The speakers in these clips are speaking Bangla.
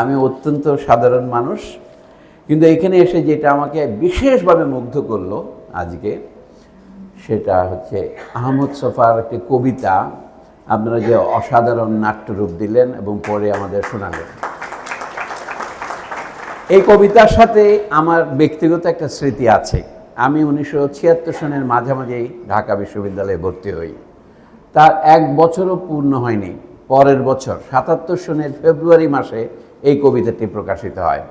আমি অত্যন্ত সাধারণ মানুষ, কিন্তু এখানে এসে যেটা আমাকে বিশেষভাবে মুগ্ধ করল আজকে, সেটা হচ্ছে আহমদ সফার একটি কবিতা। আপনারা যে অসাধারণ নাট্যরূপ দিলেন এবং পরে আমাদের শোনালেন। এই কবিতার সাথে আমার ব্যক্তিগত একটা স্মৃতি আছে। আমি উনিশশো ছিয়াত্তর সনের মাঝামাঝি ঢাকা বিশ্ববিদ্যালয়ে ভর্তি হই। তার এক বছরও পূর্ণ হয়নি। পরের বছর সাতাত্তর সনের ফেব্রুয়ারি মাসে এই কবিতাটি প্রকাশিত হয়।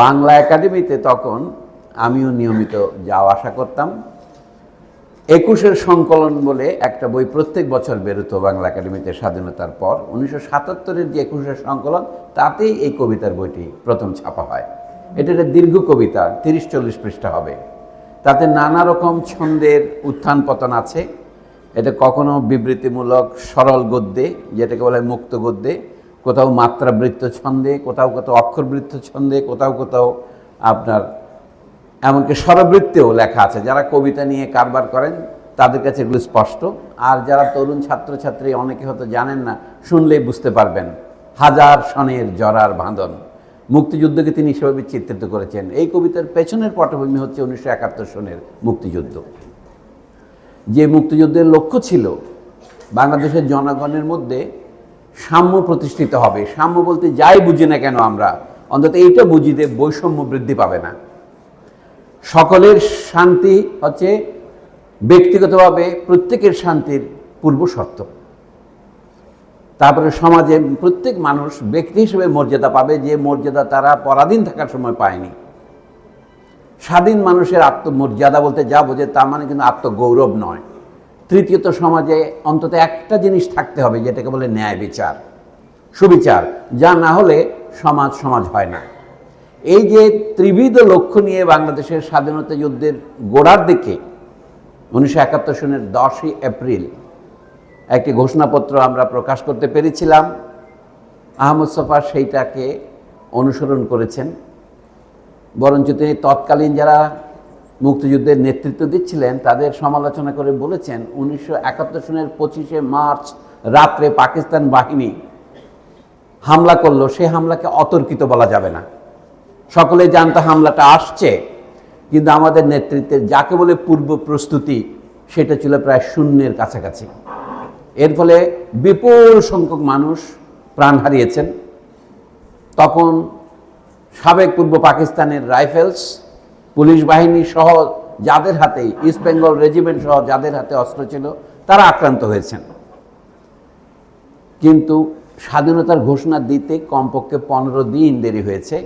বাংলা একাডেমিতে তখন আমিও নিয়মিত যাওয়া আসা করতাম। একুশের সংকলন বলে একটা বই প্রত্যেক বছর বেরোতো বাংলা একাডেমিতে স্বাধীনতার পর। উনিশশো সাতাত্তরের যে একুশের সংকলন, তাতেই এই কবিতার বইটি প্রথম ছাপা হয়। এটা একটা দীর্ঘ কবিতা, তিরিশ চল্লিশ পৃষ্ঠা হবে। তাতে নানা রকম ছন্দের উত্থান পতন আছে। এটা কখনো বিবৃতিমূলক সরল গদ্যে, যেটাকে বলে মুক্ত গদ্যে কোথাও মাত্রাবৃত্ত ছন্দে, কোথাও কোথাও অক্ষরবৃত্ত ছন্দে, কোথাও কোথাও আপনার এমনকি স্বরবৃত্তেও লেখা আছে। যারা কবিতা নিয়ে কারবার করেন, তাদের কাছে এগুলো স্পষ্ট। আর যারা তরুণ ছাত্রছাত্রী, অনেকে হয়তো জানেন না, শুনলেই বুঝতে পারবেন। হাজার সনের জরার বাঁধন। মুক্তিযুদ্ধকে তিনি সেভাবে চিত্রিত করেছেন। এই কবিতার পেছনের পটভূমি হচ্ছে উনিশশো একাত্তর সনের মুক্তিযুদ্ধ। যে মুক্তিযুদ্ধের লক্ষ্য ছিল, বাংলাদেশের জনগণের মধ্যে সাম্য প্রতিষ্ঠিত হবে। সাম্য বলতে যাই বুঝি না কেন আমরা, অন্তত এইটা বুঝি যে বৈষম্য বৃদ্ধি পাবে না। সকলের শান্তি হচ্ছে ব্যক্তিগতভাবে প্রত্যেকের শান্তির পূর্ব শর্ত। তারপরে সমাজে প্রত্যেক মানুষ ব্যক্তি হিসেবে মর্যাদা পাবে যে মর্যাদা তারা পরাধীন থাকার সময় পায়নি। স্বাধীন মানুষের আত্মমর্যাদা বলতে যা বোঝে তার মানে কিন্তু আত্মগৌরব নয়। তৃতীয়ত সমাজে অন্তত একটা জিনিস থাকতে হবে, যেটাকে বলে ন্যায় বিচার। সুবিচার, যা না হলে সমাজ সমাজ হয় না। এই যে ত্রিবিধ লক্ষ্য নিয়ে বাংলাদেশের স্বাধীনতা যুদ্ধের গোড়ার দিকে উনিশশো একাত্তর সনের দশই এপ্রিল একটি ঘোষণাপত্র আমরা প্রকাশ করতে পেরেছিলাম। আহমদ সফা সেইটাকে অনুসরণ করেছেন। বরঞ্চ তিনি তৎকালীন যারা মুক্তিযুদ্ধের নেতৃত্ব দিচ্ছিলেন, তাদের সমালোচনা করে বলেছেন, উনিশশো একাত্তর সনের পঁচিশে মার্চ রাত্রে পাকিস্তান বাহিনী হামলা করল, সে হামলাকে অতর্কিত বলা যাবে না। সকলে জানতো হামলাটা আসছে, কিন্তু আমাদের নেতৃত্বের যাকে বলে পূর্ব প্রস্তুতি, সেটা ছিল প্রায় শূন্যের কাছাকাছি। এর ফলে বিপুল সংখ্যক মানুষ প্রাণ হারিয়েছেন। তখন সাবেক পূর্ব পাকিস্তানের রাইফেলস পুলিশ বাহিনী সহ যাদের হাতে ইস্ট বেঙ্গল রেজিমেন্ট সহ যাদের হাতে অস্ত্র ছিল, তারা আক্রান্ত হয়েছেন। কিন্তু স্বাধীনতার ঘোষণা দিতে কমপক্ষে পনেরো দিন দেরি হয়েছে।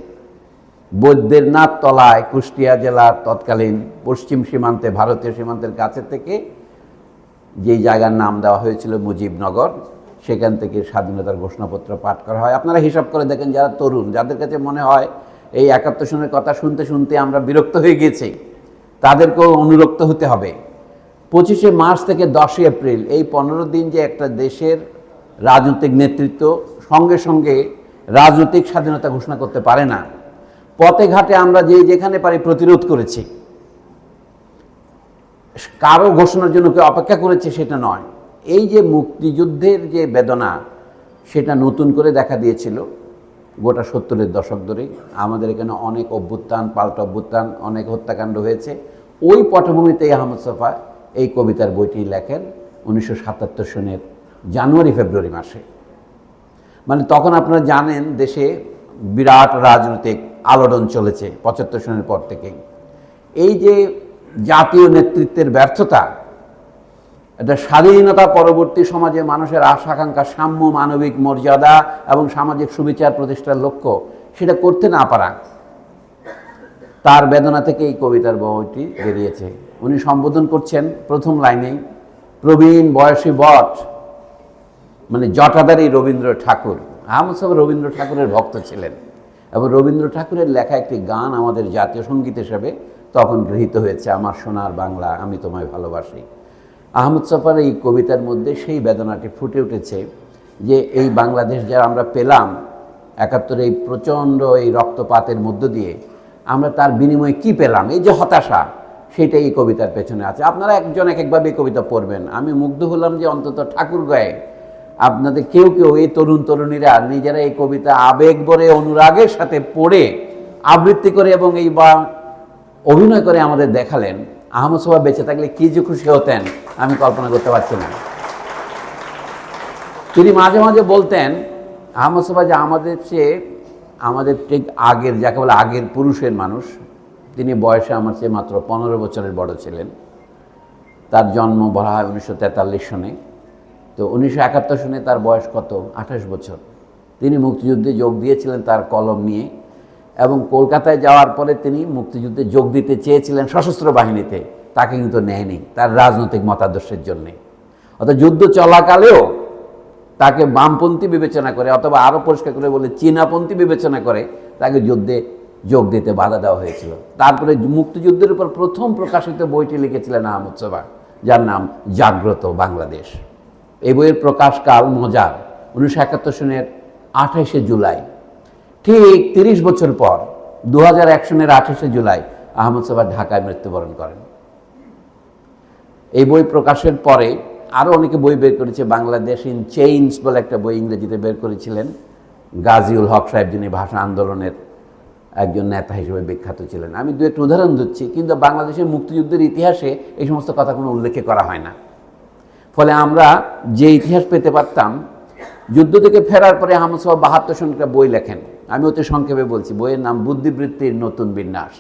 বৈদ্যেরনাথ তলায় কুষ্টিয়া জেলার তৎকালীন পশ্চিম সীমান্তে, ভারতীয় সীমান্তের কাছে থেকে যেই জায়গার নাম দেওয়া হয়েছিল মুজিবনগর, সেখান থেকে স্বাধীনতার ঘোষণাপত্র পাঠ করা হয়। আপনারা হিসাব করে দেখেন যারা তরুণ, যাদের কাছে মনে হয় এই একাত্তর সনের কথা শুনতে শুনতে আমরা বিরক্ত হয়ে গেছি তাদেরকেও অনুরক্ত হতে হবে। পঁচিশে মার্চ থেকে দশই এপ্রিল, এই পনেরো দিন যে একটা দেশের রাজনৈতিক নেতৃত্ব সঙ্গে সঙ্গে রাজনৈতিক স্বাধীনতা ঘোষণা করতে পারে না। পথে ঘাটে আমরা যে যেখানে পারি প্রতিরোধ করেছি। কারও ঘোষণার জন্য কেউ অপেক্ষা করেছে সেটা নয়। এই যে মুক্তিযুদ্ধের যে বেদনা, সেটা নতুন করে দেখা দিয়েছিল। গোটা সত্তরের দশক ধরেই আমাদের এখানে অনেক অভ্যুত্থান, পাল্টা অভ্যুত্থান, অনেক হত্যাকাণ্ড হয়েছে। ওই পটভূমিতেই আহমদ সফা এই কবিতার বইটি লেখেন উনিশশো সাতাত্তর সনের জানুয়ারি, ফেব্রুয়ারি মাসে। মানে তখন আপনারা জানেন দেশে বিরাট রাজনৈতিক আলোড়ন চলেছে পঁচাত্তর সনের পর থেকেই। এই যে জাতীয় নেতৃত্বের ব্যর্থতা এটা স্বাধীনতা পরবর্তী সমাজে মানুষের আশা আকাঙ্ক্ষা, সাম্য মানবিক মর্যাদা এবং সামাজিক সুবিচার প্রতিষ্ঠার লক্ষ্য, সেটা করতে না পারা। তার বেদনা থেকে এই কবিতার বইটি বেরিয়েছে। উনি সম্বোধন করছেন প্রথম লাইনেই, প্রবীণ বয়সী বট মানে জটাধারী রবীন্দ্র ঠাকুর। আহমদ রবীন্দ্র ঠাকুরের ভক্ত ছিলেন এবং রবীন্দ্র ঠাকুরের লেখা একটি গান আমাদের জাতীয় সংগীত হিসেবে তখন গৃহীত হয়েছে, আমার সোনার বাংলা, আমি তোমায় ভালোবাসি। আহমদ সফার এই কবিতার মধ্যে সেই বেদনাটি ফুটে উঠেছে যে এই বাংলাদেশ যারা আমরা পেলাম, একাত্তরে এই প্রচণ্ড এই রক্তপাতের মধ্য দিয়ে, আমরা তার বিনিময়ে কি পেলাম? এই যে হতাশা, সেটাই এই কবিতার পেছনে আছে। আপনারা একজন এক একভাবে কবিতা পড়বেন। আমি মুগ্ধ হলাম যে অন্তত ঠাকুর গায়ে আপনাদের কেউ কেউ এই তরুণ তরুণীরা নিজেরা এই কবিতা আবেগ ভরে, অনুরাগের সাথে পড়ে, আবৃত্তি করে এবং এই বা অভিনয় করে আমাদের দেখালেন। আহমদ সোহা বেঁচে থাকলে কি যে খুশি হতেন, আমি কল্পনা করতে পারছি না। তিনি মাঝে মাঝে বলতেন, আহমদ সোহা যে আমাদের চেয়ে, আমাদের ঠিক আগের, যাকে বলে আগের পুরুষের মানুষ, তিনি বয়সে আমার চেয়ে মাত্র পনেরো বছরের বড় ছিলেন। তার জন্ম বলা হয় উনিশশো তেতাল্লিশ সনে। তো উনিশশো একাত্তর সনে তার বয়স কত? আঠাশ বছর। তিনি মুক্তিযুদ্ধে যোগ দিয়েছিলেন তার কলম নিয়ে। এবং কলকাতায় যাওয়ার পরে তিনি মুক্তিযুদ্ধে যোগ দিতে চেয়েছিলেন সশস্ত্র বাহিনীতে। তাকে কিন্তু নেয়নি তার রাজনৈতিক মতাদর্শের জন্যে। অর্থাৎ যুদ্ধ চলাকালেও তাকে বামপন্থী বিবেচনা করে অথবা আরও পরিষ্কার করে বলে চীনাপন্থী বিবেচনা করে তাকে যুদ্ধে যোগ দিতে বাধা দেওয়া হয়েছিল। তারপরে মুক্তিযুদ্ধের উপর প্রথম প্রকাশিত বইটি লিখেছিলেন আহমদ সোবা যার নাম জাগ্রত বাংলাদেশ। এই বইয়ের প্রকাশকাল মজার, উনিশশো একাত্তর সনের আঠাইশে জুলাই। ঠিক তিরিশ বছর পর দু হাজার এক সনের আঠাশে জুলাই আহমদ সোবা ঢাকায় মৃত্যুবরণ করেন। এই বই প্রকাশের পরে আরও অনেকে বই বের করেছে, বাংলাদেশ ইন চেঞ্জ বলে একটা বই ইংরেজিতে বের করেছিলেন। গাজিউল হক সাহেব, যিনি ভাষা আন্দোলনের একজন নেতা হিসেবে বিখ্যাত ছিলেন। আমি দু একটা উদাহরণ দিচ্ছি, কিন্তু বাংলাদেশের মুক্তিযুদ্ধের ইতিহাসে এই সমস্ত কথা কোনো উল্লেখ করা হয় না। ফলে আমরা যে ইতিহাস পেতে পারতাম, যুদ্ধ থেকে ফেরার পরে আহমদ সাহেব বাহাত্তর সন একটা বই লেখেন। আমি অতি সংক্ষেপে বলছি, বইয়ের নাম বুদ্ধিবৃত্তির নতুন বিন্যাস।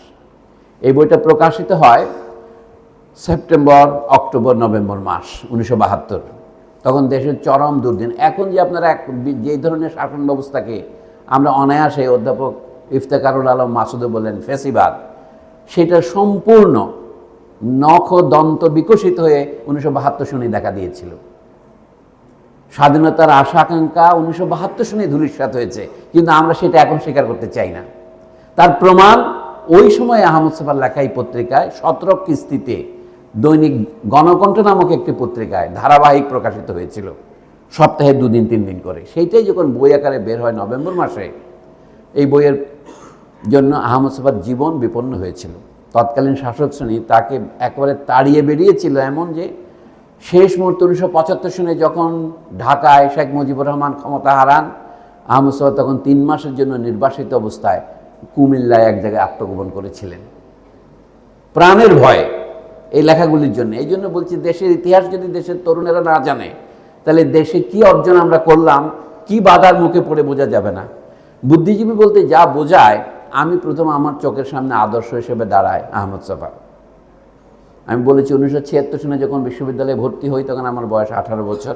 এই বইটা প্রকাশিত হয় সেপ্টেম্বর, অক্টোবর, নভেম্বর মাস, উনিশশো বাহাত্তর। তখন দেশের চরম দুর্দিন। এখন যে আপনারা এক যে ধরনের শাসন ব্যবস্থাকে আমরা অনায়াসে অধ্যাপক ইফতেকারুল আলম মাসুদে বললেন, ফেসিবাদ, সেটা সম্পূর্ণ নখ দন্ত বিকশিত হয়ে উনিশশো বাহাত্তর দেখা দিয়েছিল। স্বাধীনতার আশা, আকাঙ্ক্ষা উনিশশো বাহাত্তর সনে ধূলিসাৎ হয়েছে। কিন্তু আমরা সেটা এখন স্বীকার করতে চাই না। তার প্রমাণ ওই সময় আহমদ সাফার লেখা এই পত্রিকায় সতেরো কিস্তিতে দৈনিক গণকণ্ঠ নামক একটি পত্রিকায় ধারাবাহিক প্রকাশিত হয়েছিল। সপ্তাহে দুদিন তিন দিন করে। সেইটাই যখন বই আকারে বের হয় নভেম্বর মাসে, এই বইয়ের জন্য আহমদ সাফার জীবন বিপন্ন হয়েছিল। তৎকালীন শাসক শ্রেণি তাকে একেবারে তাড়িয়ে বেরিয়েছিল এমন যে শেষ মুহূর্তে উনিশশো পঁচাত্তর সনে যখন ঢাকায় শেখ মুজিবুর রহমান ক্ষমতা হারান, আহমদ তখন তিন মাসের জন্য নির্বাসিত অবস্থায় কুমিল্লায় এক জায়গায় আত্মগোপন করেছিলেন। প্রাণের ভয় এই লেখাগুলির জন্য। এই জন্য বলছি, দেশের ইতিহাস যদি দেশের তরুণেরা না জানে, তাহলে দেশে কি অর্জন আমরা করলাম, কি বাধার মুখে পড়ে বোঝা যাবে না। বুদ্ধিজীবী বলতে যা বোঝায়, আমি প্রথম আমার চোখের সামনে আদর্শ হিসেবে দাঁড়ায় আহমদ সাফা। আমি বলেছি উনিশশো ছিয়াত্তর সনে যখন বিশ্ববিদ্যালয়ে ভর্তি হই, তখন আমার বয়স আঠারো বছর,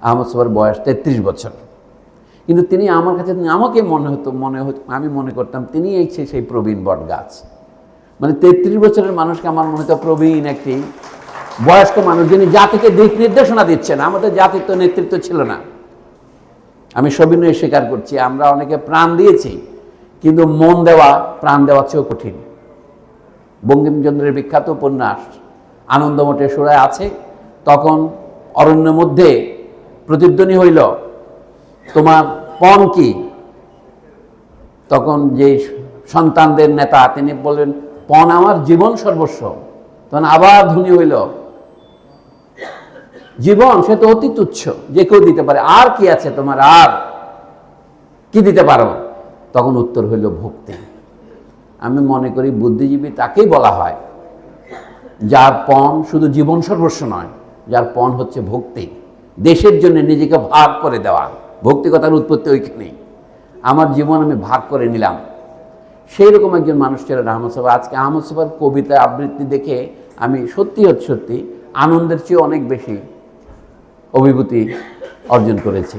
আহমদ সবার বয়স তেত্রিশ বছর। কিন্তু তিনি আমার কাছে আমাকে মনে হতো মনে হতো, আমি মনে করতাম তিনি এই সেই- সেই প্রবীণ বট গাছ মানে তেত্রিশ বছরের মানুষকে আমার মনে হতো প্রবীণ একটি বয়স্ক মানুষ, যিনি জাতিকে দিক নির্দেশনা দিচ্ছেন। আমাদের জাতির তো নেতৃত্ব ছিল না। আমি সবিনয় স্বীকার করছি, আমরা অনেকে প্রাণ দিয়েছি, কিন্তু মন দেওয়া, প্রাণ দেওয়া চেয়েও কঠিন। বঙ্কিমচন্দ্রের বিখ্যাত উপন্যাস আনন্দমঠের সুরায় আছে। তখন অরণ্যের মধ্যে প্রতিধ্বনি হইল, তোমার পণ কি? তখন যে সন্তানদের নেতা, তিনি বললেন, পণ আমার জীবন সর্বস্ব। তখন আবার ধ্বনি হইল, জীবন সে তো অতি তুচ্ছ, যে কেউ দিতে পারে। আর কি আছে তোমার? আর কি দিতে পারো? তখন উত্তর হইল, ভক্তি। আমি মনে করি বুদ্ধিজীবী তাকেই বলা হয়। যার পণ শুধু জীবন সর্বস্ব নয়, যার পণ হচ্ছে ভক্তি। দেশের জন্য নিজেকে ভাগ করে দেওয়া। ভক্তি কথার উৎপত্তি ওইখানেই। আমার জীবন আমি ভাগ করে নিলাম। সেই রকম একজন মানুষ ছিলেন আহমদ আজকে আহমদ কবিতা আবৃত্তি দেখে আমি সত্যি হচ্ছে সত্যি আনন্দের চেয়ে অনেক বেশি অভিভূতি অর্জন করেছি।